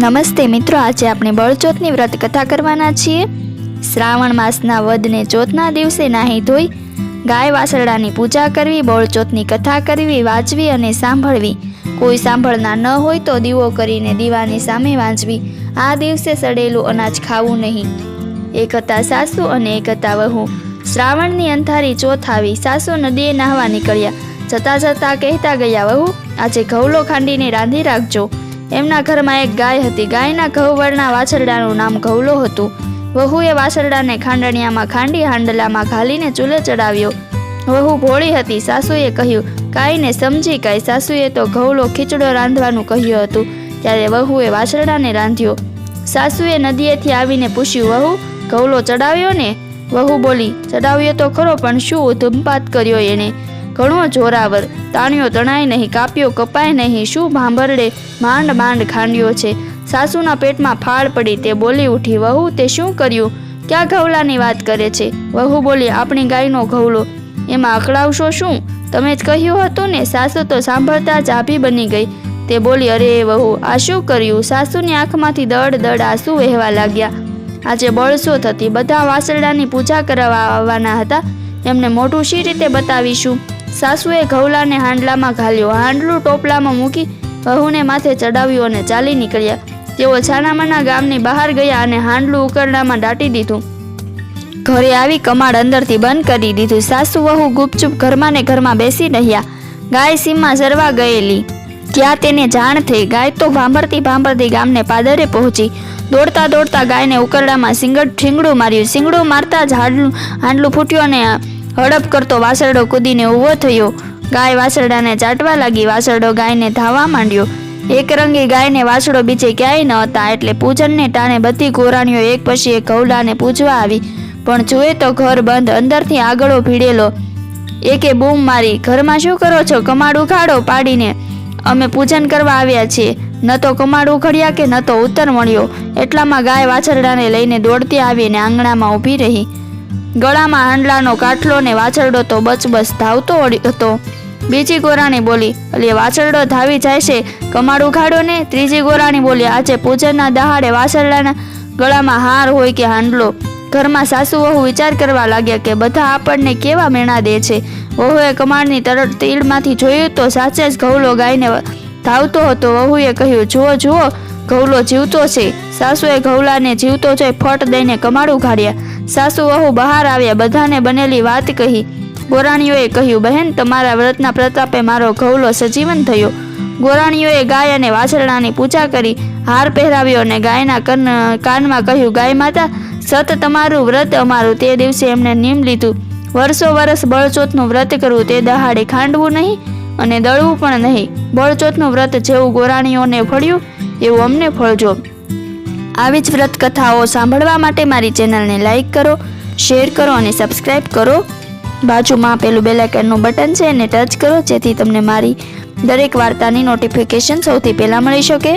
નમસ્તે મિત્રો, આજે આપણે બળચોથની વ્રત કથા કરવાના છીએ. શ્રાવણ માસના વદને ચોથના દિવસે નાહી ધોઈ, ગાય વાસરડાની પૂજા કરવી બળચોથની કથા કરવી વાંચવી અને સાંભળવી. કોઈ સાંભળનાર ન હોય તો દીવો કરીને દીવાની સામે વાંચવી આ દિવસે સડેલું અનાજ ખાવું નહીં. એક હતા સાસુ અને એક હતા વહુ. શ્રાવણની અંધારી ચોથ આવી, સાસુ નદીએ નાહવા નીકળ્યા. જતા જતા કહેતા ગયા, વહુ, આજે ઘઉલો ખાંડીને રાંધી રાખજો. એમના ઘરમાં એક ગાય હતી. ગાયના ઘઉવળના વાછરડાનું નામ ઘઉલો હતું. વહુએ વાછરડાને ખાંડણિયામાં ખાંડી હાંડલામાં ઘાલીને ચૂલે ચડાવ્યો. વહુ ભોળી હતી. સાસુએ કહ્યું ગાયને સમજી ગાય સાસુએ તો ઘઉલો ખીચડો રાંધવાનું કહ્યું હતું. ત્યારે વહુએ વાછરડાને રાંધ્યો. સાસુએ નદીએથી આવીને પૂછ્યું, વહુ, ઘઉલો ચડાવ્યો ને? વહુ બોલી, ચડાવ્યો તો ખરો, પણ શું ધૂમપાત કર્યો એણે ઘણો જોરાવર. તાણ્યો તણાય નહીં કાપ્યો કપાય નહીં, શું ભાંભરડે માંડ માંડ ખાંડ્યો છે. સાસુના પેટમાં ફાળ પડી, તે બોલી ઉઠી, વહુ, તે શું કર્યું? ક્યાં ઘવલાની વાત કરે છે? વહુ બોલી, આપણી ગાયનો ઘવલો એમાં અકળાવશો શું? તમે જ કહ્યું હતું ને, સાસુ તો સાંભળતા જ આભી બની ગઈ. તે બોલી, અરે વહુ, આ શું કર્યું? સાસુની આંખમાંથી દડ દડ આંસુ વહેવા લાગ્યા. આજે બળસો થતી. બધા વાસરડાની પૂજા કરવા આવવાના હતા. એમને મોઢું શી રીતે બતાવીશું? સાસુએ ઘઉલાને હાંડલામાં ઘાલ્યો. હાંડલું ટોપલામાં મૂકી વહુને માથે ચડાવ્યું અને ચાલી નીકળ્યા. તેઓ છાનામાના ગામની બહાર ગયા અને હાંડલું ઉકરડામાં દાટી દીધું. ઘરે આવી કમાડ અંદરથી બંધ કરી દીધું. સાસુ વહુ ગુપચુપ ઘરમાં ને ઘરમાં બેસી રહ્યા. ગાય સીમમાં ચરવા ગયેલી. ત્યાં તેને જાણ થઈ? ગાય તો ભાંભરતી ભાંભરતી ગામને પાદરે પહોંચી. દોડતા દોડતા ગાયને ઉકરડામાં સિંગડ ઠીંગડું માર્યું. સિંગડું મારતા જ હાંડલું હાંડલું ફૂટ્યું અને હડપ કરતો વાસરડો કૂદીને ઊભો થયો. ગાય વાસરડાને ચાટવા લાગી. વાસરડો ગાયને ધાવા માંડ્યો. એક રંગી ગાયને વાસડો બીજે ક્યાંય ન હતા. એટલે પૂજનને ટાણે બધી ગોરાણીઓ એક પછી એક કૌલાને પૂજવા આવી. પણ જુએ તો ઘર બંધ. અંદરથી આગળો ભીડેલો. એકે બૂમ મારી. ઘરમાં શું કરો છો? કમાડ ઉઘાડો પાડીને. અમે પૂજન કરવા આવ્યા છીએ. ન તો કમાડ ઉઘડ્યા કે ન તો ઉત્તર મળ્યો. એટલામાં ગાય વાછરડાને લઈને દોડતી આવીને આંગણામાં ઊભી રહી. ગળામાં હાંડલાનો કાટલો ને વાછરડો તો બચબચ ધાવતો હતો. બીજી ગોરાણી બોલી, અલી, વાછરડો ધાવી જાય છે? કમાડ ઉઘાડો ને. ત્રીજી ગોરાણી બોલી, આજે પૂજનના દહાડે વાછરડાના ગળામાં હાર હોય કે હાંડલો? ઘરમાં સાસુ વહુ વિચાર કરવા લાગ્યા કે બધા આપણને કેવા મેણા દે છે? વહુએ કમાડની તરત તીડમાંથી જોયું તો સાચે જ ઘઉલો ગાયને ધાવતો હતો. વહુએ કહ્યું, જુઓ જુઓ, ઘઉલો જીવતો છે. સાસુએ ઘઉલાને જીવતો જોઈ ફટ દઈને કમાડ ઉઘાડ્યા. સાસુ વહુ બહાર આવ્યા, બધાને બનેલી વાત કહી. ગોરાણીઓએ કહ્યું, બહેન, તમારા વ્રતના પ્રતાપે મારો ઘઉલો સજીવન થયો. ગોરાણીઓએ ગાય અને વાછરડાની પૂજા કરી, હાર પહેરાવ્યો અને ગાયના કન, કાનમાં કહ્યું, ગાય માતા, સત તમારું વ્રત અમારું, તે દિવસે એમણે નિયમ લીધું. વર્ષો વર્ષ બળચોથનું વ્રત કરવું, તે દહાડે ખાંડવું નહીં અને દળવું પણ નહીં. બળચોથનું વ્રત જેવું ગોરાણીઓને ફળ્યું, એવું અમને ફળજો. આવી જ વ્રત કથાઓ સાંભળવા માટે મારી ચેનલને લાઈક કરો, શેર કરો અને સબસ્ક્રાઈબ કરો. બાજુમાં પેલું બેલાઇકનનું બટન છે એને ટચ કરો, જેથી તમને મારી દરેક વાર્તાની નોટિફિકેશન સૌથી પહેલાં મળી શકે.